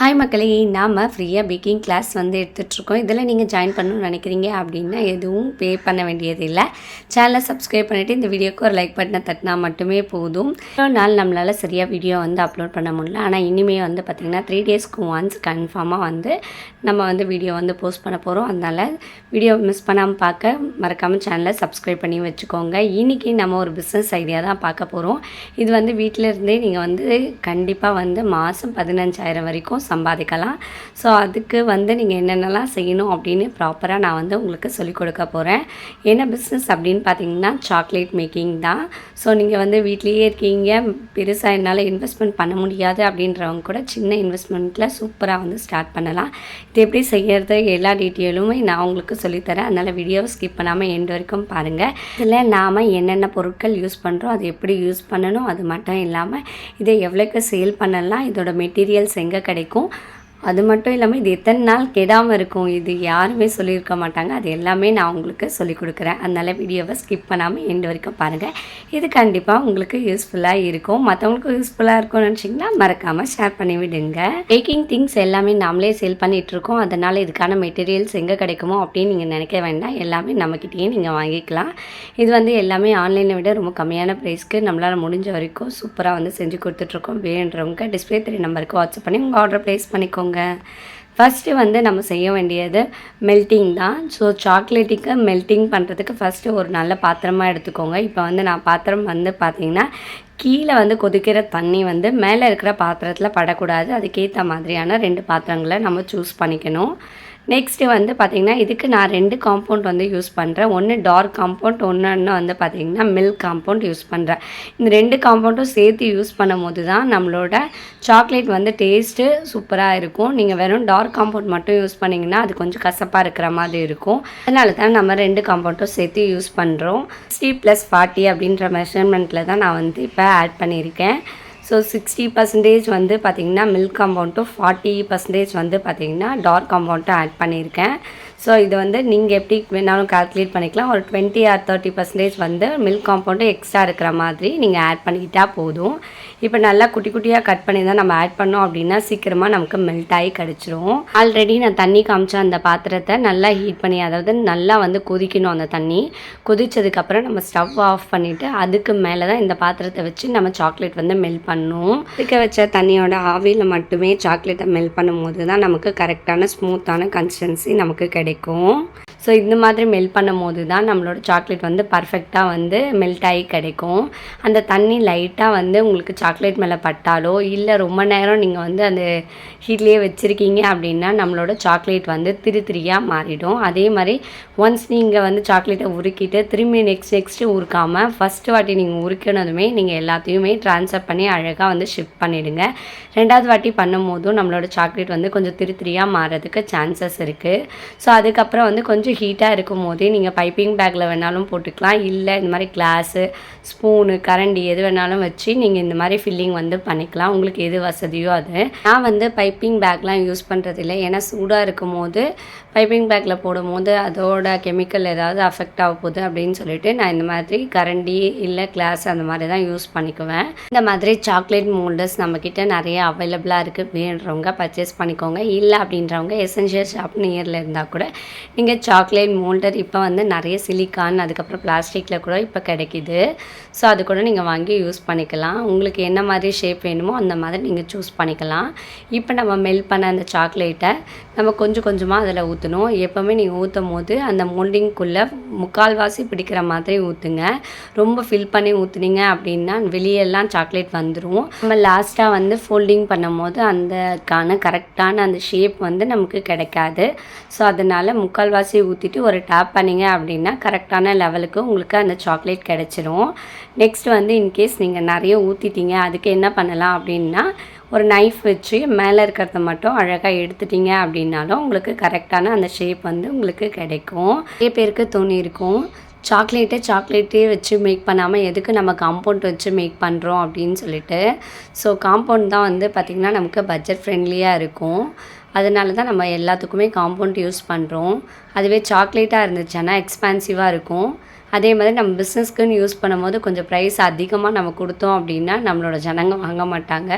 Hi மக்களே நாம் ஃப்ரீயாக பேக்கிங் கிளாஸ் வந்து எடுத்துகிட்ருக்கோம் இதில் நீங்கள் ஜாயின் பண்ணணும்னு நினைக்கிறீங்க அப்படின்னா எதுவும் பே பண்ண வேண்டியது இல்லை. சேனலை சப்ஸ்கிரைப் பண்ணிவிட்டு இந்த வீடியோக்கு ஒரு லைக் பட்டனை தட்டினா மட்டுமே போதும். இவ்வளோ நாள் நம்மளால் சரியாக வீடியோ வந்து அப்லோட் பண்ண முடியல. ஆனால் இனிமே வந்து பார்த்திங்கன்னா த்ரீ டேஸ்க்கு ஒன்ஸ் கன்ஃபார்மாக வந்து நம்ம வந்து வீடியோ வந்து போஸ்ட் பண்ண போகிறோம் அதனால் வீடியோ மிஸ் பண்ணாமல் பார்க்க மறக்காமல் சேனலை சப்ஸ்கிரைப் பண்ணி வச்சுக்கோங்க. இன்றைக்கி நம்ம ஒரு பிஸ்னஸ் ஐடியா தான் பார்க்க போகிறோம் இது வந்து வீட்டில் இருந்தே நீங்கள் வந்து கண்டிப்பாக வந்து மாதம் பதினஞ்சாயிரம் வரைக்கும் சம்பாதிக்கலாம். ஸோ அதுக்கு வந்து நீங்கள் என்னென்னலாம் செய்யணும் அப்படின்னு ப்ராப்பராக நான் வந்து உங்களுக்கு சொல்லிக் கொடுக்க போகிறேன் என்ன பிஸ்னஸ் அப்படின்னு பார்த்தீங்கன்னா சாக்லேட் மேக்கிங் தான். ஸோ நீங்கள் வந்து வீட்லேயே இருக்கீங்க. பெருசாக என்னால் இன்வெஸ்ட்மெண்ட் பண்ண முடியாது அப்படின்றவங்க கூட சின்ன இன்வெஸ்ட்மெண்ட்டில் சூப்பராக வந்து ஸ்டார்ட் பண்ணலாம். இது எப்படி செய்கிறது எல்லா டீட்டெயிலுமே நான் உங்களுக்கு சொல்லித்தரேன் அதனால் வீடியோவை ஸ்கிப் பண்ணாமல் எண்டு வரைக்கும் பாருங்கள் இதில் நாம் என்னென்ன பொருட்கள் யூஸ் பண்ணுறோம் அது எப்படி யூஸ் பண்ணணும் அது மட்டும் இல்லாமல் இதை எவ்வளோக்கு சேல் பண்ணலாம் இதோட மெட்டீரியல்ஸ் எங்கே கிடைக்கும் இருக்கும் அது மட்டும் இல்லாமல் இது எத்தனை நாள் கெடாமல் இருக்கும்? இது யாருமே சொல்லியிருக்க மாட்டாங்க. அது எல்லாமே நான் உங்களுக்கு சொல்லிக் கொடுக்குறேன். அதனால் வீடியோவை ஸ்கிப் பண்ணாமல் எண்டு வரைக்கும் பாருங்கள் இது கண்டிப்பாக உங்களுக்கு யூஸ்ஃபுல்லாக இருக்கும். மற்றவங்களுக்கும் யூஸ்ஃபுல்லாக இருக்கும்னு நினச்சிங்கன்னா மறக்காமல் ஷேர் பண்ணி விடுங்க. பேக்கிங் திங்ஸ் எல்லாமே நாமளே சேல் பண்ணிகிட்ருக்கோம் அதனால் இதுக்கான மெட்டீரியல்ஸ் எங்கே கிடைக்குமோ அப்படின்னு நீங்கள் நினைக்க வேண்டாம். எல்லாமே நம்மக்கிட்டேயே நீங்கள் வாங்கிக்கலாம். இது வந்து எல்லாமே ஆன்லைனை விட ரொம்ப கம்மியான ப்ரைஸ்க்கு நம்மளால் முடிஞ்ச வரைக்கும் சூப்பராக வந்து செஞ்சு கொடுத்துட்ருக்கோம் வேணுன்றவங்க டிஸ்பிளே த்ரீ நம்பருக்கு வாட்ஸ்அப் பண்ணி உங்கள் ஆர்டர் ப்ளேஸ் பண்ணிக்கோங்க. ஃபஸ்ட்டு வந்து நம்ம செய்ய வேண்டியது மெல்ட்டிங் தான். ஸோ சாக்லேட்டுக்கு மெல்ட்டிங் பண்ணுறதுக்கு ஃபஸ்ட்டு ஒரு நல்ல பாத்திரமாக எடுத்துக்கோங்க. இப்போ வந்து நான் பாத்திரம் வந்து பார்த்திங்கன்னா கீழே வந்து கொதிக்கிற தண்ணி வந்து மேலே இருக்கிற பாத்திரத்தில் படக்கூடாது. அதுக்கேற்ற மாதிரியான ரெண்டு பாத்திரங்களை நம்ம சூஸ் பண்ணிக்கணும். நெக்ஸ்ட்டு வந்து பார்த்திங்கன்னா இதுக்கு நான் ரெண்டு காம்பவுண்ட் வந்து யூஸ் பண்ணுறேன் ஒன்று டார்க் காம்பவுண்ட் ஒன்று வந்து பார்த்திங்கன்னா மில்க் காம்பவுண்ட் யூஸ் பண்ணுறேன் இந்த ரெண்டு காம்பவுண்டும் சேர்த்து யூஸ் பண்ணும் போது தான் நம்மளோட சாக்லேட் வந்து டேஸ்ட்டு சூப்பராக இருக்கும். நீங்கள் வெறும் டார்க் காம்பவுண்ட் மட்டும் யூஸ் பண்ணிங்கன்னா அது கொஞ்சம் கசப்பாக இருக்கிற மாதிரி இருக்கும். அதனால தான் நம்ம ரெண்டு காம்பவுண்டும் சேர்த்து யூஸ் பண்ணுறோம் சிக்ஸ்டி ப்ளஸ் ஃபார்ட்டி அப்படின்ற மெஷர்மெண்ட்டில் தான் நான் வந்து இப்போ ஆட் பண்ணியிருக்கேன். ஸோ சிக்ஸ்டி பர்சன்டேஜ் வந்து பார்த்திங்கன்னா மில்க் காம்பவுண்ட்டும் ஃபார்ட்டி பர்சன்டேஜ் வந்து பார்த்திங்கன்னா டார்க் காம்பவுண்ட்டும் ஆட் பண்ணியிருக்கேன். ஸோ இது வந்து நீங்கள் எப்படி வேணாலும் கால்குலேட் பண்ணிக்கலாம். ஒரு டுவெண்ட்டி ஆர் தேர்ட்டி பர்சன்டேஜ் வந்து மில்க் காம்பவுண்டு எக்ஸ்ட்ரா இருக்கிற மாதிரி நீங்கள் ஆட் பண்ணிக்கிட்டால் போதும். இப்போ நல்லா குட்டி குட்டியாக கட் பண்ணி தான் நம்ம ஆட் பண்ணோம் அப்படின்னா சீக்கிரமாக நமக்கு மெல்ட் ஆகி கிடச்சிரும். ஆல்ரெடி நான் தண்ணி காமிச்ச அந்த பாத்திரத்தை நல்லா ஹீட் பண்ணி அதாவது நல்லா வந்து கொதிக்கணும் அந்த தண்ணி. கொதிச்சதுக்கப்புறம் நம்ம ஸ்டவ் ஆஃப் பண்ணிவிட்டு அதுக்கு மேலே தான் இந்த பாத்திரத்தை வச்சு நம்ம சாக்லேட் வந்து மெல்ட் பண்ணும். கொதிக்க வச்ச தண்ணியோட ஆவியில் மட்டுமே சாக்லேட்டை மெல்ட் பண்ணும்போது தான் நமக்கு கரெக்டான ஸ்மூத்தான கன்சிஸ்டன்சி நமக்கு கிடைக்கும். கிடைக்கும் ஸோ இந்த மாதிரி மெல்ட் பண்ணும் போது தான் நம்மளோட சாக்லேட் வந்து பர்ஃபெக்டாக வந்து மெல்ட் ஆகி கிடைக்கும். அந்த தண்ணி லைட்டாக வந்து உங்களுக்கு சாக்லேட் மேலே பட்டாலோ இல்லை ரொம்ப நேரம் நீங்கள் வந்து அந்த ஹீட்லேயே வச்சுருக்கீங்க அப்படின்னா நம்மளோட சாக்லேட் வந்து திரு திரியாக மாறிடும். அதே மாதிரி ஒன்ஸ் நீங்கள் வந்து சாக்லேட்டை உருக்கிட்டு திரும்பி நெக்ஸ்ட் நெக்ஸ்ட்டு உருக்காமல் ஃபஸ்ட்டு வாட்டி நீங்கள் உருக்கினதுமே நீங்கள் எல்லாத்தையுமே ட்ரான்ஸ்ஃபர் பண்ணி அழகாக வந்து ஷிஃப்ட் பண்ணிவிடுங்க ரெண்டாவது வாட்டி பண்ணும் போதும் நம்மளோட சாக்லேட் வந்து கொஞ்சம் திரு திரியாக மாறதுக்கு சான்சஸ் இருக்குது ஸோ அதுக்கப்புறம் வந்து கொஞ்சம் ஹீட்டாக இருக்கும் போதே நீங்கள் பைப்பிங் பேக்கில் வேணாலும் போட்டுக்கலாம். இல்லை இந்த மாதிரி கிளாஸு ஸ்பூனு கரண்டி எது வேணாலும் வச்சு நீங்கள் இந்த மாதிரி ஃபில்லிங் வந்து பண்ணிக்கலாம். உங்களுக்கு எது வசதியோ அது. நான் வந்து பைப்பிங் பேக்லாம் யூஸ் பண்ணுறது இல்லை. ஏன்னா சூடாக இருக்கும் போது பைப்பிங் பேக்கில் போடும்போது அதோட கெமிக்கல் ஏதாவது அஃபெக்ட் ஆக போகுது அப்படின்னு சொல்லிட்டு நான் இந்த மாதிரி கரண்டி இல்லை கிளாஸ் அந்த மாதிரி தான் யூஸ் பண்ணிக்குவேன். இந்த மாதிரி சாக்லேட் மோல்டர்ஸ் நம்மக்கிட்ட நிறைய அவைலபிளாக இருக்குது அப்படின்றவங்க பர்ச்சேஸ் பண்ணிக்கோங்க. இல்லை அப்படின்றவங்க எசென்ஷியல் ஷாப் நியரில் இருந்தால் கூட நீங்கள் சாக்லேட் மோல்டர் இப்போ வந்து நிறைய சிலிக்கான் அதுக்கப்புறம் பிளாஸ்டிக்கில் கூட இப்போ கிடைக்கிது. ஸோ அது கூட நீங்கள் வாங்கி யூஸ் பண்ணிக்கலாம். உங்களுக்கு என்ன மாதிரி ஷேப் வேணுமோ அந்த மாதிரி நீங்கள் சூஸ் பண்ணிக்கலாம். இப்போ நம்ம மெல்ட் பண்ண அந்த சாக்லேட்டை நம்ம கொஞ்சம் கொஞ்சமாக அதில் ஊற்றணும் எப்போவுமே நீங்கள் ஊற்றும் போது அந்த மோல்டிங்குள்ளே முக்கால்வாசி பிடிக்கிற மாதிரி ஊற்றுங்க ரொம்ப ஃபில் பண்ணி ஊற்றுனீங்க அப்படின்னா வெளியெல்லாம் சாக்லேட் வந்துடும் நம்ம லாஸ்ட்டாக வந்து ஃபோல்டிங் பண்ணும்போது அந்தக்கான கரெக்டான அந்த ஷேப் வந்து நமக்கு கிடைக்காது. ஸோ அதனால் முக்கால்வாசி ஊற்றிட்டு ஒரு டேப் பண்ணிங்க அப்படின்னா கரெக்டான லெவலுக்கு உங்களுக்கு அந்த சாக்லேட் கிடச்சிரும். நெக்ஸ்ட் வந்து இன்கேஸ் நீங்கள் நிறைய ஊற்றிட்டீங்க அதுக்கு என்ன பண்ணலாம் அப்படின்னா ஒரு நைஃப் வச்சு மேலே இருக்கிறத மட்டும் அழகாக எடுத்துட்டீங்க அப்படின்னாலும் உங்களுக்கு கரெக்டான அந்த ஷேப் வந்து உங்களுக்கு கிடைக்கும். நிறைய பேருக்கு துணி இருக்கும். சாக்லேட்டே சாக்லேட்டே வச்சு மேக் பண்ணாமல் எதுக்கு நம்ம காம்பவுண்ட் வச்சு மேக் பண்ணுறோம் அப்படின்னு சொல்லிட்டு ஸோ காம்பவுண்ட் தான் வந்து பார்த்திங்கன்னா நமக்கு பட்ஜெட் ஃப்ரெண்ட்லியாக இருக்கும். அதனால தான் நம்ம எல்லாத்துக்குமே காம்பவுண்ட் யூஸ் பண்ணுறோம் அதுவே சாக்லேட்டாக இருந்துச்சுன்னா எக்ஸ்பான்சிவாக இருக்கும். அதே மாதிரி நம்ம பிஸ்னஸ்க்குன்னு யூஸ் பண்ணும்போது கொஞ்சம் ப்ரைஸ் அதிகமாக நம்ம கொடுத்தோம் அப்படின்னா நம்மளோட ஜனங்க வாங்க மாட்டாங்க.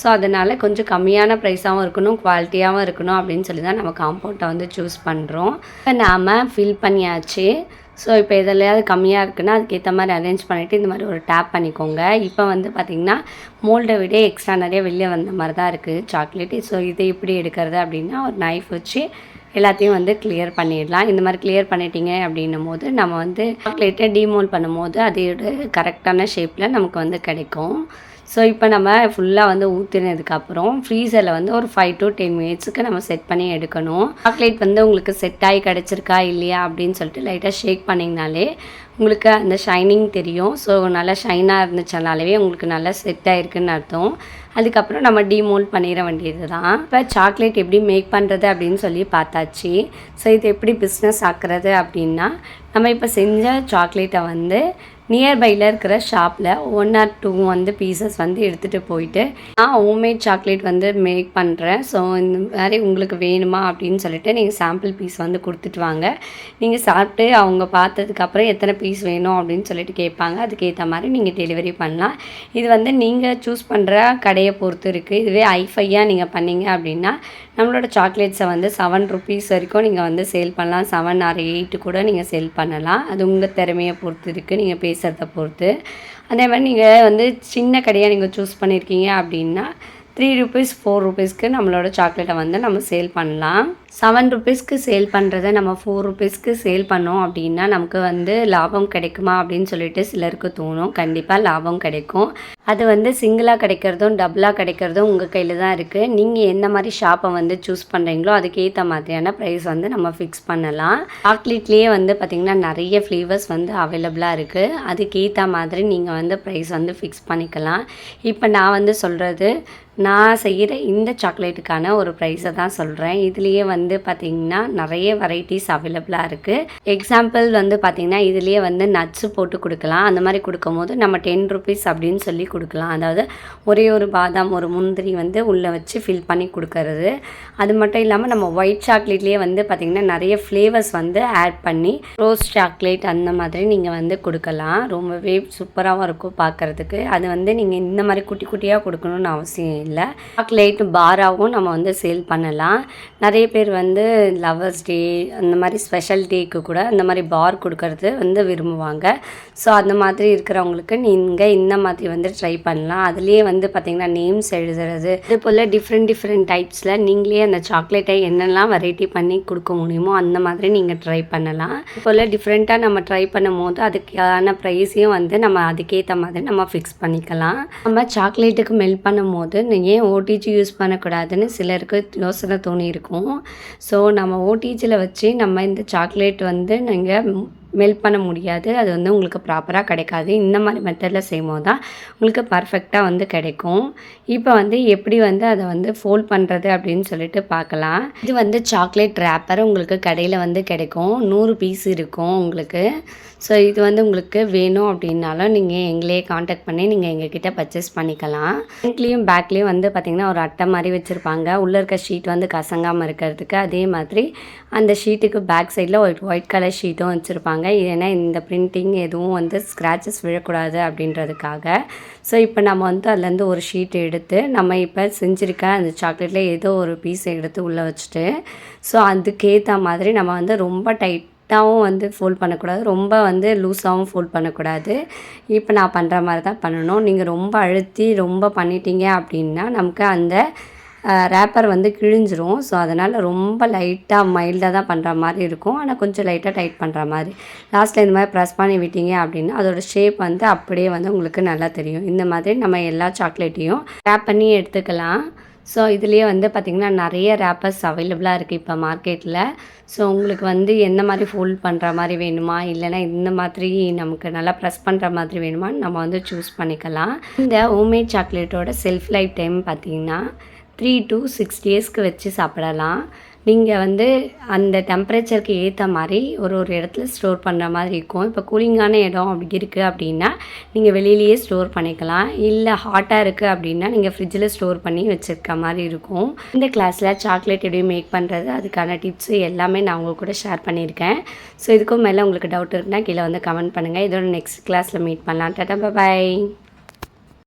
ஸோ அதனால் கொஞ்சம் கம்மியான ப்ரைஸாகவும் இருக்கணும் குவாலிட்டியாகவும் இருக்கணும் அப்படின்னு சொல்லி தான் நம்ம காம்பவுண்டை வந்து சூஸ் பண்ணுறோம் இப்போ நாம் ஃபில் பண்ணியாச்சு. ஸோ இப்போ எதுலையாவது கம்மியாக இருக்குன்னா அதுக்கேற்ற மாதிரி அரேஞ்ச் பண்ணிவிட்டு இந்த மாதிரி ஒரு டேப் பண்ணிக்கோங்க. இப்போ வந்து பார்த்திங்கன்னா மோல்டை விட எக்ஸ்ட்ரா நிறைய வெளியே வந்த மாதிரி தான் இருக்குது சாக்லேட்டு ஸோ இதை எப்படி எடுக்கிறது அப்படின்னா ஒரு நைஃப் வச்சு எல்லாத்தையும் வந்து கிளியர் பண்ணிடலாம். இந்த மாதிரி கிளியர் பண்ணிட்டீங்க அப்படின்னும் போது நம்ம வந்து சாக்லேட்டை டீமோல் பண்ணும்போது அதோட கரெக்டான ஷேப்பில் நமக்கு வந்து கிடைக்கும். ஸோ இப்போ நம்ம ஃபுல்லாக வந்து ஊற்றினதுக்கப்புறம் ஃப்ரீசரில் வந்து ஒரு ஃபைவ் டு டென் மினிட்ஸுக்கு நம்ம செட் பண்ணி எடுக்கணும். சாக்லேட் வந்து உங்களுக்கு செட் ஆகி கிடச்சிருக்கா இல்லையா அப்படின்னு சொல்லிட்டு லைட்டாக ஷேக் பண்ணிங்கனாலே உங்களுக்கு அந்த ஷைனிங் தெரியும். ஸோ நல்லா ஷைனாக இருந்துச்சுனாலே உங்களுக்கு நல்லா செட் ஆகிருக்குன்னு அர்த்தம். அதுக்கப்புறம் நம்ம டீமோல்ட் பண்ணிட வேண்டியது தான் இப்போ சாக்லேட் எப்படி மேக் பண்ணுறது அப்படின்னு சொல்லி பார்த்தாச்சு. ஸோ இது எப்படி பிஸ்னஸ் ஆக்குறது அப்படின்னா நம்ம இப்போ செஞ்ச சாக்லேட்டை வந்து நியர்பையில் இருக்கிற ஷாப்பில் ஒன் ஆர் டூ வந்து பீசஸ் வந்து எடுத்துகிட்டு போயிட்டு நான் ஹோம்மேட் சாக்லேட் வந்து மேக் பண்ணுறேன் ஸோ இந்த மாதிரி உங்களுக்கு வேணுமா அப்படின்னு சொல்லிட்டு நீங்கள் சாம்பிள் பீஸ் வந்து கொடுத்துட்டு வாங்க. நீங்கள் சாப்பிட்டு அவங்க பார்த்ததுக்கப்புறம் எத்தனை பீஸ் வேணும் அப்படின்னு சொல்லிட்டு கேட்பாங்க. அதுக்கேற்ற மாதிரி நீங்கள் டெலிவரி பண்ணலாம். இது வந்து நீங்கள் சூஸ் பண்ணுற கடையை பொறுத்து இருக்குது இதுவே ஐஃபையாக நீங்கள் பண்ணீங்க அப்படின்னா நம்மளோட சாக்லேட்ஸை வந்து செவன் ருபீஸ் வரைக்கும் நீங்கள் வந்து சேல் பண்ணலாம். செவன் ஆர் எயிட்டு கூட நீங்கள் சேல் பண்ணலாம். அது உங்கள் திறமையை பொறுத்து இருக்குது நீங்கள் பேசுகிறத பொறுத்து. அதே மாதிரி நீங்கள் வந்து சின்ன கடையாக நீங்கள் சூஸ் பண்ணியிருக்கீங்க அப்படின்னா த்ரீ ருபீஸ் ஃபோர் ருபீஸ்க்கு நம்மளோட சாக்லேட்டை வந்து நம்ம சேல் பண்ணலாம். செவன் ருபீஸ்க்கு சேல் பண்ணுறத நம்ம ஃபோர் ருபீஸ்க்கு சேல் பண்ணோம் அப்படின்னா நமக்கு வந்து லாபம் கிடைக்குமா அப்படின்னு சொல்லிட்டு சிலருக்கு தோணும். கண்டிப்பாக லாபம் கிடைக்கும். அது வந்து சிங்கிளாக கிடைக்கிறதும் டபுளாக கிடைக்கிறதும் உங்கள் கையில் தான் இருக்குது நீங்கள் எந்த மாதிரி ஷாப்பை வந்து சூஸ் பண்ணுறீங்களோ அதுக்கேற்ற மாதிரியான ப்ரைஸ் வந்து நம்ம ஃபிக்ஸ் பண்ணலாம். சாக்லேட்லேயே வந்து பார்த்திங்கன்னா நிறைய ஃப்ளேவர்ஸ் வந்து அவைலபிளாக இருக்குது அதுக்கேற்ற மாதிரி நீங்கள் வந்து ப்ரைஸ் வந்து ஃபிக்ஸ் பண்ணிக்கலாம். இப்போ நான் வந்து சொல்கிறது நான் செய்கிற இந்த சாக்லேட்டுக்கான ஒரு ப்ரைஸை தான் சொல்கிறேன் இதுலேயே வந்து பார்த்திங்கன்னா நிறைய வெரைட்டிஸ் அவைலபிளாக இருக்குது எக்ஸாம்பிள் வந்து பார்த்திங்கன்னா இதுலேயே வந்து நட்ஸு போட்டு கொடுக்கலாம். அந்த மாதிரி கொடுக்கும்போது நம்ம டென் ருபீஸ் அப்படின்னு சொல்லி கொடுக்கலாம். அதாவது ஒரே ஒரு பாதாம் ஒரு முந்திரி வந்து உள்ளே வச்சு ஃபில் பண்ணி கொடுக்கறது. அது மட்டும் இல்லாமல் நம்ம ஒயிட் சாக்லேட்லேயே வந்து பார்த்திங்கன்னா நிறைய ஃப்ளேவர்ஸ் வந்து ஆட் பண்ணி ரோஸ் சாக்லேட் அந்த மாதிரி நீங்கள் வந்து கொடுக்கலாம். ரொம்பவே சூப்பராகவும் இருக்கும் பார்க்குறதுக்கு அது வந்து நீங்கள் இந்த மாதிரி குட்டி குட்டியாக கொடுக்கணும்னு அவசியம் இல்லை. சாக்லேட் பாராகவும் நம்ம வந்து சேல் பண்ணலாம். நிறைய பேர் வந்து லவர்ஸ் டே அந்த மாதிரி ஸ்பெஷல் டேக்கு கூட அந்த மாதிரி பார் கொடுக்கறது வந்து விரும்புவாங்க. ஸோ அந்த மாதிரி இருக்கிறவங்களுக்கு நீங்கள் இந்த மாதிரி வந்து ட்ரை பண்ணலாம். அதுலேயே வந்து பார்த்திங்கன்னா நேம்ஸ் எழுதுறது இது போல் டிஃப்ரெண்ட் டிஃப்ரெண்ட் டைப்ஸில் நீங்களே அந்த சாக்லேட்டை என்னெல்லாம் வெரைட்டி பண்ணி கொடுக்க முடியுமோ அந்த மாதிரி நீங்கள் ட்ரை பண்ணலாம். இது போல் டிஃப்ரெண்ட்டாக நம்ம ட்ரை பண்ணும் போது அதுக்கான ப்ரைஸையும் வந்து நம்ம அதுக்கேற்ற மாதிரி நம்ம ஃபிக்ஸ் பண்ணிக்கலாம். நம்ம சாக்லேட்டுக்கு மெல்ட் பண்ணும் போது ஏன் ஓடிஜி யூஸ் பண்ணக்கூடாதுன்னு சிலருக்கு யோசனை தோணி இருக்கும் ஸோ நம்ம ஓடிஜியில் வச்சு நம்ம இந்த சாக்லேட் வந்து நீங்கள் மெல்ட் பண்ண முடியாது. அது வந்து உங்களுக்கு ப்ராப்பராக கிடைக்காது. இந்த மாதிரி மெத்தடில் செய்யும்போது தான் உங்களுக்கு பர்ஃபெக்டாக வந்து கிடைக்கும். இப்போ வந்து எப்படி வந்து அதை வந்து ஃபோல்ட் பண்ணுறது அப்படின்னு சொல்லிட்டு பார்க்கலாம். இது வந்து சாக்லேட் ரேப்பர் உங்களுக்கு கடையில் வந்து கிடைக்கும். நூறு பீஸ் இருக்கும் உங்களுக்கு. ஸோ இது வந்து உங்களுக்கு வேணும் அப்படின்னாலும் நீங்கள் எங்களே காண்டாக்ட் பண்ணி நீங்கள் எங்ககிட்ட பர்ச்சேஸ் பண்ணிக்கலாம். ஃப்ரண்ட்லேயும் பேக்லேயும் வந்து பார்த்திங்கன்னா ஒரு அட்டை மாதிரி வச்சுருப்பாங்க. உள்ளே இருக்க ஷீட் வந்து கசங்காமல் இருக்கிறதுக்கு அதே மாதிரி அந்த ஷீட்டுக்கு பேக் சைடில் ஒயிட் ஒயிட் கலர் ஷீட்டும் வச்சுருப்பாங்க. ஏன்னா இந்த பிரிண்டிங் எதுவும் வந்து ஸ்க்ராச்சஸ் விழக்கூடாது அப்படின்றதுக்காக. ஸோ இப்போ நம்ம வந்து அதுலேருந்து ஒரு ஷீட் எடுத்து நம்ம இப்போ செஞ்சுருக்க அந்த சாக்லேட்டில் ஏதோ ஒரு பீஸ் எடுத்து உள்ளே வச்சுட்டு ஸோ அதுக்கேற்ற மாதிரி நம்ம வந்து ரொம்ப டைட் டைட்டாகவும் வந்து ஃபோல்ட் பண்ணக்கூடாது. ரொம்ப வந்து லூஸாகவும் ஃபோல்ட் பண்ணக்கூடாது. இப்போ நான் பண்ணுற மாதிரி தான் பண்ணணும். நீங்கள் ரொம்ப அழுத்தி ரொம்ப பண்ணிட்டீங்க அப்படின்னா நமக்கு அந்த ரேப்பர் வந்து கிழிஞ்சிரும். ஸோ அதனால் ரொம்ப லைட்டாக மைல்டாக தான் பண்ணுற மாதிரி இருக்கும். ஆனால் கொஞ்சம் லைட்டாக டைட் பண்ணுற மாதிரி. லாஸ்ட்டில் இந்த மாதிரி ப்ரெஸ் பண்ணி விட்டீங்க அப்படின்னா அதோட ஷேப் வந்து அப்படியே வந்து உங்களுக்கு நல்லா தெரியும். இந்த மாதிரி நம்ம எல்லா சாக்லேட்டையும் ரேப் பண்ணி எடுத்துக்கலாம். ஸோ இதுலேயே வந்து பார்த்திங்கன்னா நிறைய ரேப்பர்ஸ் அவைலபிளாக இருக்குது இப்போ மார்க்கெட்டில் ஸோ உங்களுக்கு வந்து எந்த மாதிரி ஃபோல்ட் பண்ணுற மாதிரி வேணுமா? இல்லைன்னா இந்த மாதிரி நமக்கு நல்லா ப்ரெஸ் பண்ணுற மாதிரி வேணுமா? நம்ம வந்து சூஸ் பண்ணிக்கலாம். இந்த ஹோம்மேட் சாக்லேட்டோட செல்ஃப் லைஃப் டைம் பார்த்திங்கன்னா த்ரீ டு சிக்ஸ் டேஸ்க்கு வச்சு சாப்பிடலாம். நீங்கள் வந்து அந்த டெம்பரேச்சருக்கு ஏற்ற மாதிரி ஒரு ஒரு இடத்துல ஸ்டோர் பண்ணுற மாதிரி இருக்கும். இப்போ கூலிங்கான இடம் அப்படி இருக்குது அப்படின்னா நீங்கள் வெளியிலேயே ஸ்டோர் பண்ணிக்கலாம். இல்லை ஹாட்டாக இருக்குது அப்படின்னா நீங்கள் ஃப்ரிட்ஜில் ஸ்டோர் பண்ணி வச்சுருக்க மாதிரி இருக்கும். இந்த கிளாஸில் சாக்லேட் எப்படி மேக் பண்ணுறது அதுக்கான டிப்ஸு எல்லாமே நான் உங்கள் கூட ஷேர் பண்ணியிருக்கேன். ஸோ இதுக்கும் மேலே உங்களுக்கு டவுட் இருக்குன்னா கீழே வந்து கமெண்ட் பண்ணுங்கள் இதோட நெக்ஸ்ட் கிளாஸில் மீட் பண்ணலாம். டாட்டா பாய்